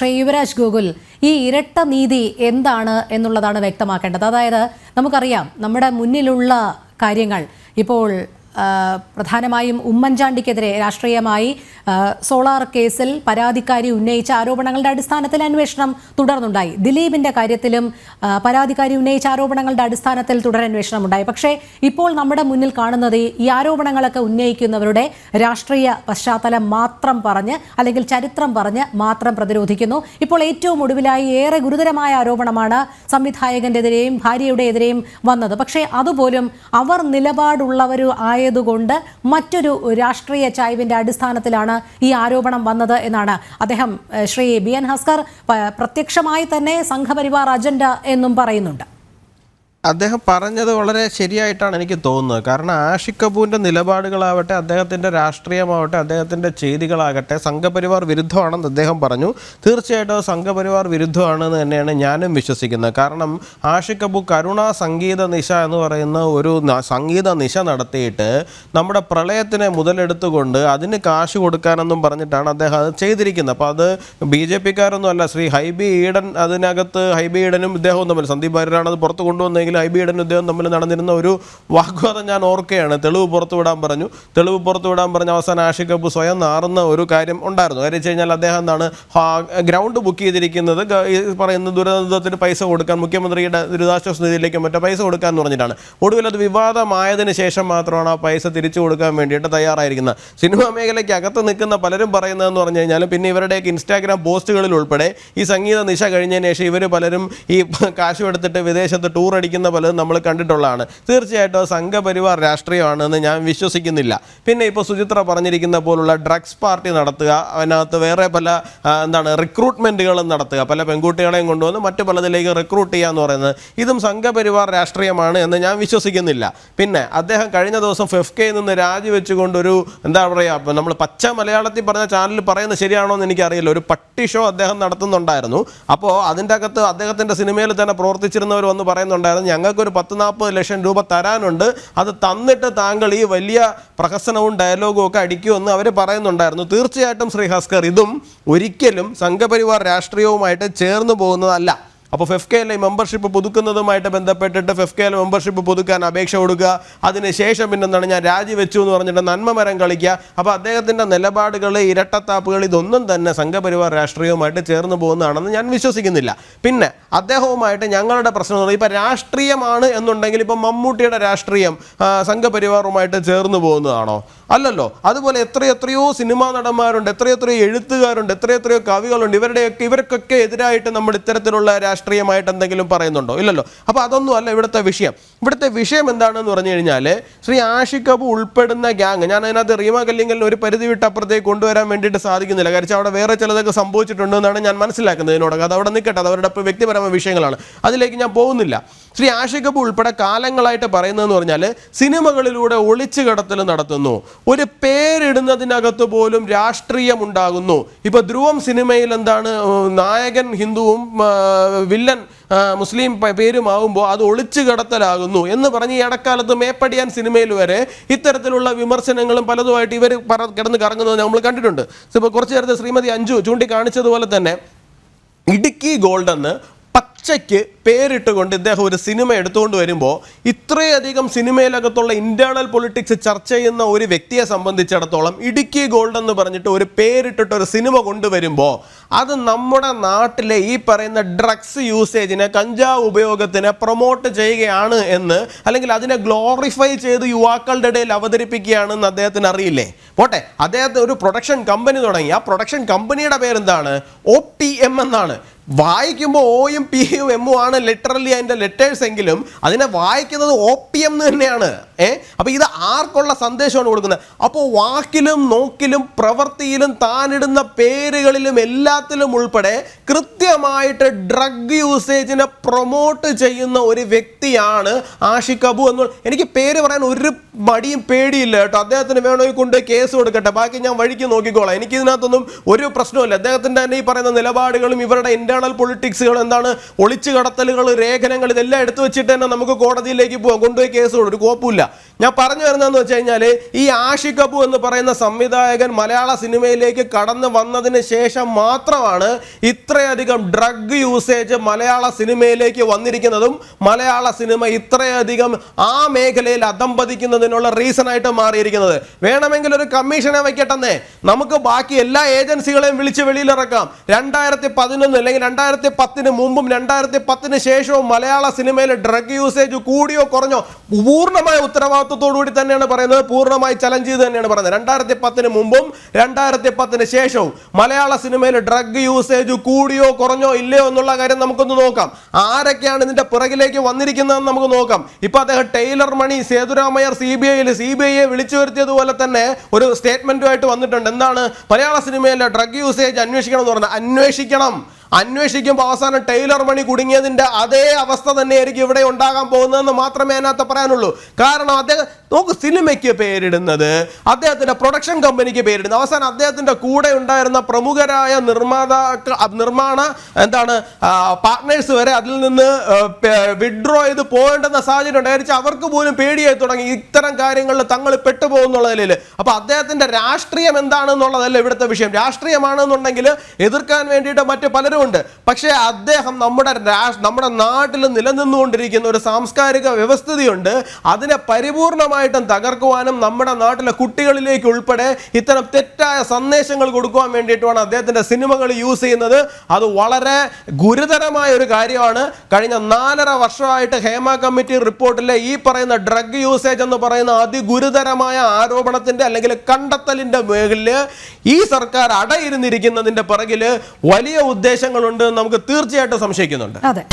ശ്രീ യുവരാജ് ഗോകുൽ ഈ ഇരട്ട നീതി എന്താണ് എന്നുള്ളതാണ് വ്യക്തമാക്കേണ്ടത്. അതായത് നമുക്കറിയാം നമ്മുടെ മുന്നിലുള്ള കാര്യങ്ങൾ ഇപ്പോൾ പ്രധാനമായും ഉമ്മൻചാണ്ടിക്കെതിരെ രാഷ്ട്രീയമായി സോളാർ കേസിൽ പരാതിക്കാരി ഉന്നയിച്ച ആരോപണങ്ങളുടെ അടിസ്ഥാനത്തിൽ അന്വേഷണം തുടർന്നുണ്ടായി. ദിലീപിന്റെ കാര്യത്തിലും പരാതിക്കാരി ഉന്നയിച്ച ആരോപണങ്ങളുടെ അടിസ്ഥാനത്തിൽ തുടരന്വേഷണം ഉണ്ടായി പക്ഷേ ഇപ്പോൾ നമ്മുടെ മുന്നിൽ കാണുന്നത് ഈ- ആരോപണങ്ങളൊക്കെ ഉന്നയിക്കുന്നവരുടെ രാഷ്ട്രീയ പശ്ചാത്തലം മാത്രം പറഞ്ഞ് അല്ലെങ്കിൽ ചരിത്രം പറഞ്ഞ് മാത്രം പ്രതിരോധിക്കുന്നു. ഇപ്പോൾ ഏറ്റവും ഒടുവിലായി ഏറെ ഗുരുതരമായ ആരോപണമാണ് സംവിധായകന്റെതിരെയും ഭാര്യയുടെ എതിരെയും വന്നത്. പക്ഷേ അതുപോലും അവർ നിലപാടുള്ളവർ ആയതുകൊണ്ട് മറ്റൊരു രാഷ്ട്രീയ ചായ്വിന്റെ അടിസ്ഥാനത്തിലാണ് ഈ ആരോപണം വന്നത് എന്നാണ് അദ്ദേഹം ശ്രീ ബി എൻ ഹസ്കർ പ്രത്യക്ഷമായി തന്നെ സംഘപരിവാർ അജണ്ട എന്നും പറയുന്നുണ്ട്. അദ്ദേഹം പറഞ്ഞത് വളരെ ശരിയായിട്ടാണ് എനിക്ക് തോന്നുന്നത്. കാരണം ആഷിഖ് കപൂറിന്റെ നിലപാടുകളാവട്ടെ അദ്ദേഹത്തിന്റെ രാഷ്ട്രീയമാവട്ടെ അദ്ദേഹത്തിന്റെ ചെയ്തികളാകട്ടെ സംഘപരിവാർ വിരുദ്ധമാണെന്ന് അദ്ദേഹം പറഞ്ഞു. തീർച്ചയായിട്ടും സംഘപരിവാർ വിരുദ്ധമാണെന്ന് തന്നെയാണ് ഞാനും വിശ്വസിക്കുന്നത്. കാരണം ആഷിഖ് കപൂർ കരുണ സംഗീത നിശ എന്ന് പറയുന്ന ഒരു സംഗീത നിശ നടത്തിയിട്ട് നമ്മുടെ പ്രളയത്തിനെ മുതലെടുത്തുകൊണ്ട് അതിന് കാശ് കൊടുക്കാനെന്നും പറഞ്ഞിട്ടാണ് അദ്ദേഹം അത് ചെയ്തിരിക്കുന്നത്. അപ്പോൾ അത് ബി ജെ പിക്കാരൊന്നും അല്ല ശ്രീ ഹൈബി ഈഡൻ അതിനകത്ത് ഹൈബി ഈഡനും ഇദ്ദേഹവും തമ്മിൽ സന്ദീപ് വാര്യരാണ് അത് പുറത്ത് കൊണ്ടുവന്നെങ്കിൽ ഹൈബി ഈഡനും ഉദ്യോഗം തമ്മിൽ നടന്നിരുന്ന ഒരു വാഗ്വാദം ഞാൻ ഓർക്കുകയാണ്. തെളിവ് പുറത്തു വിടാൻ പറഞ്ഞു. തെളിവ് പുറത്തു വിടാൻ പറഞ്ഞ അവസാനം ആഷിഖ് സ്വയം നാറുന്ന ഒരു കാര്യം ഉണ്ടായിരുന്നു. കാര്യം വെച്ച് കഴിഞ്ഞാൽ അദ്ദേഹം എന്താണ് ഗ്രൗണ്ട് ബുക്ക് ചെയ്തിരിക്കുന്നത് പറയുന്ന ദുരന്തത്തിന് പൈസ കൊടുക്കാൻ മുഖ്യമന്ത്രിയുടെ ദുരിതാശ്വാസ നിധിയിലേക്ക് മറ്റേ പൈസ കൊടുക്കാൻ പറഞ്ഞിട്ടാണ്. ഒടുവിൽ അത് വിവാദമായതിന് ശേഷം മാത്രമാണ് ആ പൈസ തിരിച്ചു കൊടുക്കാൻ വേണ്ടിയിട്ട് തയ്യാറായിരിക്കുന്നത്. സിനിമാ മേഖലയ്ക്ക് അകത്ത് നിൽക്കുന്ന പലരും പറയുന്നതെന്ന് പറഞ്ഞു കഴിഞ്ഞാൽ പിന്നെ ഇവരുടെയൊക്കെ ഇൻസ്റ്റാഗ്രാം പോസ്റ്റുകളിൽ ഉൾപ്പെടെ ഈ സംഗീത നിശ കഴിഞ്ഞതിന് ശേഷം ഇവർ പലരും ഈ കാശും എടുത്തിട്ട് വിദേശത്ത് ടൂർ അടിക്കുന്ന പലതും നമ്മൾ കണ്ടിട്ടുള്ളതാണ്. തീർച്ചയായിട്ടും സംഘപരിവാർ രാഷ്ട്രീയമാണെന്ന് ഞാൻ വിശ്വസിക്കുന്നില്ല. പിന്നെ ഇപ്പോൾ സുചിത്ര പറഞ്ഞിരിക്കുന്ന പോലുള്ള ഡ്രഗ്സ് പാർട്ടി നടത്തുക അതിനകത്ത് വേറെ പല എന്താണ് റിക്രൂട്ട്മെന്റുകളും നടത്തുക പല പെൺകുട്ടികളെയും കൊണ്ടുവന്ന് മറ്റു പലതിലേക്ക് റിക്രൂട്ട് ചെയ്യുക എന്ന് പറയുന്നത് ഇതും സംഘപരിവാർ രാഷ്ട്രീയമാണ് എന്ന് ഞാൻ വിശ്വസിക്കുന്നില്ല. പിന്നെ അദ്ദേഹം കഴിഞ്ഞ ദിവസം ഫെഫ്കയിൽ നിന്ന് രാജിവെച്ചുകൊണ്ടൊരു എന്താ പറയുക നമ്മൾ പച്ച മലയാളത്തിൽ പറഞ്ഞ ചാനലിൽ പറയുന്നത് ശരിയാണോ എന്ന് എനിക്കറിയില്ല. ഒരു പട്ടി ഷോ അദ്ദേഹം നടത്തുന്നുണ്ടായിരുന്നു. അപ്പോൾ അതിന്റെ അകത്ത് അദ്ദേഹത്തിന്റെ സിനിമയിൽ തന്നെ പ്രവർത്തിച്ചിരുന്നവർ വന്ന് പറയുന്നുണ്ടായിരുന്നു ഞങ്ങൾക്കൊരു പത്ത് നാൽപ്പത് ലക്ഷം രൂപ തരാനുണ്ട്. അത് തന്നിട്ട് താങ്കൾ ഈ വലിയ പ്രഹസനവും ഡയലോഗും ഒക്കെ അടിക്കുമെന്ന് അവർ പറയുന്നുണ്ടായിരുന്നു. തീർച്ചയായിട്ടും ശ്രീ ഹസ്കർ ഇതും ഒരിക്കലും സംഘപരിവാർ രാഷ്ട്രീയവുമായിട്ട് ചേർന്ന് പോകുന്നതല്ല. അപ്പോൾ ഫെഫ് കെ എൽ മെമ്പർഷിപ്പ് പുതുക്കുന്നതുമായിട്ട് ബന്ധപ്പെട്ടിട്ട് ഫെഫ് കെ എൽ മെമ്പർഷിപ്പ് പുതുക്കാൻ അപേക്ഷ കൊടുക്കുക. അതിനുശേഷം പിന്നെ എന്താണ് ഞാൻ രാജിവെച്ചു എന്ന് പറഞ്ഞിട്ട് നന്മ മരം കളിക്കുക. അപ്പോൾ അദ്ദേഹത്തിന്റെ നിലപാടുകൾ ഇരട്ടത്താപ്പുകൾ ഇതൊന്നും തന്നെ സംഘപരിവാർ രാഷ്ട്രീയവുമായിട്ട് ചേർന്ന് പോകുന്നതാണെന്ന് ഞാൻ വിശ്വസിക്കുന്നില്ല. പിന്നെ അദ്ദേഹവുമായിട്ട് ഞങ്ങളുടെ പ്രശ്നം എന്ന് പറഞ്ഞാൽ ഇപ്പം രാഷ്ട്രീയമാണ് എന്നുണ്ടെങ്കിൽ ഇപ്പം മമ്മൂട്ടിയുടെ രാഷ്ട്രീയം സംഘപരിവാറുമായിട്ട് ചേർന്ന് പോകുന്നതാണോ? അല്ലല്ലോ. അതുപോലെ എത്രയെത്രയോ സിനിമാ നടന്മാരുണ്ട് എത്രയെത്രയോ എഴുത്തുകാരുണ്ട് എത്രയെത്രയോ കവികളുണ്ട്. ഇവരുടെയൊക്കെ ഇവർക്കൊക്കെ എതിരായിട്ട് നമ്മൾ ഇത്തരത്തിലുള്ള രാഷ്ട്രീയമായിട്ട് എന്തെങ്കിലും പറയുന്നുണ്ടോ? ഇല്ലല്ലോ. അപ്പോൾ അതൊന്നും അല്ല ഇവിടുത്തെ വിഷയം. ഇവിടുത്തെ വിഷയം എന്താണെന്ന് പറഞ്ഞു കഴിഞ്ഞാൽ ശ്രീ ആഷിഖ് ഉൾപ്പെടുന്ന ഗ്യാങ് ഞാൻ അതിനകത്ത് റീമ കല്ലിങ്കലിന് ഒരു പരിധി വിട്ട് അപ്പുറത്തേക്ക് കൊണ്ടുവരാൻ വേണ്ടിയിട്ട് സാധിക്കുന്നില്ല. കാരണം അവിടെ വേറെ ചിലതൊക്കെ സംഭവിച്ചിട്ടുണ്ട് എന്നാണ് ഞാൻ മനസ്സിലാക്കുന്നത് ഇതിനോടൊക്കെ. അത് അവിടെ നിൽക്കട്ടെ. അത് അവരുടെ വ്യക്തിപരമായ വിഷയങ്ങളാണ്. അതിലേക്ക് ഞാൻ പോകുന്നില്ല. ശ്രീ ആഷിഖ് ഉൾപ്പെടെ കാലങ്ങളായിട്ട് പറയുന്നതെന്ന് പറഞ്ഞാൽ സിനിമകളിലൂടെ ഒളിച്ചു കടത്തൽ നടത്തുന്നു. ഒരു പേരിടുന്നതിനകത്ത് പോലും രാഷ്ട്രീയം ഉണ്ടാകുന്നു ഇപ്പോൾ ധ്രുവം സിനിമയിൽ എന്താണ് നായകൻ ഹിന്ദുവും വില്ലൻ മുസ്ലിം പേരുമാവുമ്പോൾ അത് ഒളിച്ചു കടത്തലാകുന്നു എന്ന് പറഞ്ഞ് ഈ ഇടക്കാലത്ത് മേപ്പടിയാൻ സിനിമയിൽ വരെ ഇത്തരത്തിലുള്ള വിമർശനങ്ങളും പലതുമായിട്ട് ഇവർ പറ കിടന്ന് കറങ്ങുന്നത് നമ്മൾ കണ്ടിട്ടുണ്ട്. ഇപ്പോൾ കുറച്ച് നേരത്തെ ശ്രീമതി അഞ്ജു ചൂണ്ടിക്കാണിച്ചതുപോലെ തന്നെ ഇടുക്കി ഗോൾഡ് എന്ന് പച്ചയ്ക്ക് പേരിട്ടുകൊണ്ട് ഇദ്ദേഹം ഒരു സിനിമ എടുത്തുകൊണ്ട് വരുമ്പോൾ ഇത്രയധികം സിനിമയിലകത്തുള്ള ഇന്റേണൽ പൊളിറ്റിക്സ് ചർച്ച ചെയ്യുന്ന ഒരു വ്യക്തിയെ സംബന്ധിച്ചിടത്തോളം ഇടുക്കി ഗോൾഡ് എന്ന് പറഞ്ഞിട്ട് ഒരു പേരിട്ടിട്ട് ഒരു സിനിമ കൊണ്ടുവരുമ്പോൾ അത് നമ്മുടെ നാട്ടിലെ ഈ പറയുന്ന ഡ്രഗ്സ് യൂസേജിനെ കഞ്ചാവ് ഉപയോഗത്തിനെ പ്രൊമോട്ട് ചെയ്യുകയാണ് എന്ന് അല്ലെങ്കിൽ അതിനെ ഗ്ലോറിഫൈ ചെയ്ത് യുവാക്കളുടെ ഇടയിൽ അവതരിപ്പിക്കുകയാണെന്ന് അദ്ദേഹത്തിന് അറിയില്ലേ? പോട്ടെ അദ്ദേഹത്തെ ഒരു പ്രൊഡക്ഷൻ കമ്പനി തുടങ്ങി. ആ പ്രൊഡക്ഷൻ കമ്പനിയുടെ പേരെന്താണ്? ഒ പി എം എന്നാണ്. വായിക്കുമ്പോൾ ഓയും പിയും എമ്മും ആണ് ലിറ്ററലി അതിന്റെ ലെറ്റേഴ്സ് എങ്കിലും അതിനെ വായിക്കുന്നത് ഒ പി എം തന്നെയാണ്. ഏ? അപ്പോൾ ഇത് ആർക്കുള്ള സന്ദേശമാണ് കൊടുക്കുന്നത്? അപ്പോൾ വാക്കിലും നോക്കിലും പ്രവൃത്തിയിലും താനിടുന്ന പേരുകളിലും എല്ലാത്തിലും ഉൾപ്പെടെ കൃത്യമായിട്ട് ഡ്രഗ് യൂസേജിനെ പ്രൊമോട്ട് ചെയ്യുന്ന ഒരു വ്യക്തിയാണ് ആഷിഖ് അബു എന്ന് എനിക്ക് പേര് പറയാൻ ഒരു മടിയും പേടിയില്ല കേട്ടോ. അദ്ദേഹത്തിന് വേണമെങ്കിൽ കൊണ്ട് കേസ് കൊടുക്കട്ടെ. ബാക്കി ഞാൻ വഴിക്ക് നോക്കിക്കോളാം. എനിക്ക് ഇതിനകത്തൊന്നും ഒരു പ്രശ്നമില്ല അദ്ദേഹത്തിന്റെ തന്നെ ഈ പറയുന്ന നിലപാടുകളും ഇവരുടെ ഇന്റേണൽ പൊളിറ്റിക്സുകൾ എന്താണ്? ഒളിച്ചു കടത്തലുകൾ രേഖനങ്ങൾ ഇതെല്ലാം എടുത്തു വെച്ചിട്ട് തന്നെ നമുക്ക് കോടതിയിലേക്ക് പോകാം കൊണ്ടുപോയി കേസ് കൊടുക്കും ഒരു കോപ്പുമില്ല ഞാൻ പറഞ്ഞു വരുന്നതെന്ന് വെച്ച് കഴിഞ്ഞാൽ ഈ ആഷിഖ് എന്ന് പറയുന്ന സംവിധായകൻ മലയാള സിനിമയിലേക്ക് കടന്നു വന്നതിന് ശേഷം മാത്രമാണ് ഇത്രയധികം ഡ്രഗ് യൂസേജ് മലയാള സിനിമയിലേക്ക് വന്നിരിക്കുന്നതും മലയാള സിനിമ ഇത്രയധികം ആ മേഖലയിൽ അധംപതിക്കുന്നതിനുള്ള റീസൺ ആയിട്ട് മാറിയിരിക്കുന്നത്. വേണമെങ്കിൽ ഒരു കമ്മീഷനെ വയ്ക്കട്ടെന്നേ നമുക്ക് ബാക്കി എല്ലാ ഏജൻസികളെയും വിളിച്ച് വെളിയിലിറക്കാം. രണ്ടായിരത്തി പതിനൊന്ന് അല്ലെങ്കിൽ രണ്ടായിരത്തി പത്തിന് മുമ്പും രണ്ടായിരത്തി പത്തിന് ശേഷവും മലയാള സിനിമയിൽ ഡ്രഗ് യൂസേജ് കൂടിയോ കുറഞ്ഞോ പൂർണമായ ഉത്തരവാദിത്വത്തോടു കൂടി തന്നെയാണ് പറയുന്നത്. പൂർണമായി ചലഞ്ച് ചെയ്ത് തന്നെയാണ് പറയുന്നത്. രണ്ടായിരത്തി പത്തിന് മുമ്പും രണ്ടായിരത്തി പത്തിന് ശേഷവും മലയാള സിനിമയിൽ ഡ്രഗ് യൂസേജ് കൂടിയോ കുറഞ്ഞോ ഇല്ലയോ എന്നുള്ള കാര്യം നമുക്കൊന്ന് നോക്കാം. ആരൊക്കെയാണ് ഇതിന്റെ പിറകിലേക്ക് വന്നിരിക്കുന്നതെന്ന് നമുക്ക് നോക്കാം. ഇപ്പൊ അദ്ദേഹം tailor Mani Sethuramayyar C B ഐയിൽ സി ബി ഐയെ വിളിച്ചു വരുത്തിയതുപോലെ തന്നെ ഒരു സ്റ്റേറ്റ്മെന്റുമായിട്ട് വന്നിട്ടുണ്ട്. എന്താണ്? മലയാള സിനിമയിലെ ഡ്രഗ് യൂസേജ് അന്വേഷിക്കണം എന്ന് പറഞ്ഞാൽ അന്വേഷിക്കണം. അന്വേഷിക്കുമ്പോൾ അവസാനം ടൈലർ മണി കുടുങ്ങിയതിന്റെ അതേ അവസ്ഥ തന്നെയായിരിക്കും ഇവിടെ ഉണ്ടാകാൻ പോകുന്നതെന്ന് മാത്രമേ അതിനകത്ത് പറയാനുള്ളൂ. കാരണം അദ്ദേഹം നോക്ക് സിനിമയ്ക്ക് പേരിടുന്നത് അദ്ദേഹത്തിന്റെ പ്രൊഡക്ഷൻ കമ്പനിക്ക് പേരിടുന്നത്. അവസാനം അദ്ദേഹത്തിന്റെ കൂടെ ഉണ്ടായിരുന്ന പ്രമുഖരായ നിർമ്മാതാക്കൾ നിർമ്മാണ എന്താണ് പാർട്ട്നേഴ്സ് വരെ അതിൽ നിന്ന് വിഡ്രോ ചെയ്ത് പോകേണ്ടുന്ന സാഹചര്യം ഉണ്ടായിരിക്കും അവർക്ക് പോലും പേടിയായി തുടങ്ങി. ഇത്തരം കാര്യങ്ങളിൽ തങ്ങൾ പെട്ടുപോകുന്നുള്ള നിലയിൽ അപ്പൊ അദ്ദേഹത്തിന്റെ രാഷ്ട്രീയം എന്താണെന്നുള്ളതല്ല ഇവിടുത്തെ വിഷയം. രാഷ്ട്രീയമാണെന്നുണ്ടെങ്കിൽ എതിർക്കാൻ വേണ്ടിയിട്ട് മറ്റ് പലരും ഉണ്ട് പക്ഷേ അദ്ദേഹം നമ്മുടെ നമ്മുടെ നാട്ടിൽ നിലനിന്നുകൊണ്ടിരിക്കുന്ന ഒരു സാംസ്കാരിക വ്യവസ്ഥിതിയുണ്ട്. അതിനെ പരിപൂർണമായിട്ടും തകർക്കുവാനും നമ്മുടെ നാട്ടിലെ കുട്ടികളിലേക്ക് ഉൾപ്പെടെ ഇത്തരം തെറ്റായ സന്ദേശങ്ങൾ കൊടുക്കുവാൻ വേണ്ടിയിട്ടുമാണ് അദ്ദേഹത്തിന്റെ സിനിമകൾ യൂസ് ചെയ്യുന്നത്. അത് വളരെ ഗുരുതരമായ ഒരു കാര്യമാണ്. കഴിഞ്ഞ നാലര വർഷമായിട്ട് ഹേമ കമ്മിറ്റി റിപ്പോർട്ടിലെ ഈ പറയുന്ന ഡ്രഗ് യൂസേജ് എന്ന് പറയുന്ന അതിഗുരുതരമായ ആരോപണത്തിന്റെ അല്ലെങ്കിൽ കണ്ടെത്തലിന്റെ മേഖലയിൽ ഈ സർക്കാർ അടയിരുന്നിരിക്കുന്നതിന്റെ പിറകിൽ വലിയ ഉദ്ദേശങ്ങളുണ്ട് എന്ന് നമുക്ക് തീർച്ചയായിട്ടും സംശയിക്കുന്നുണ്ട്. അതെ.